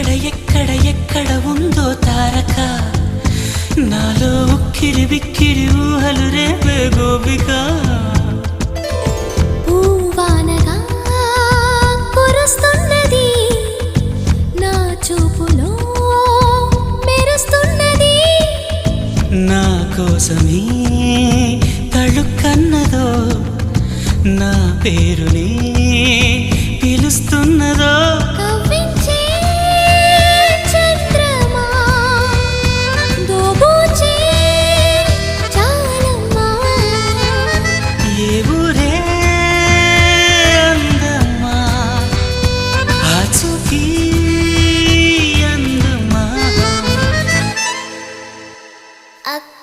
ఎక్కడ ఎక్కడ ఎక్కడ ఉందో తారక? నాలో ఉక్కిరి బిక్కిరి ఊహలు రేపే గోపిక. కురుస్తున్నది నా చూపులో నా కోసమే తళుకన్నదో నా పేరుని 赤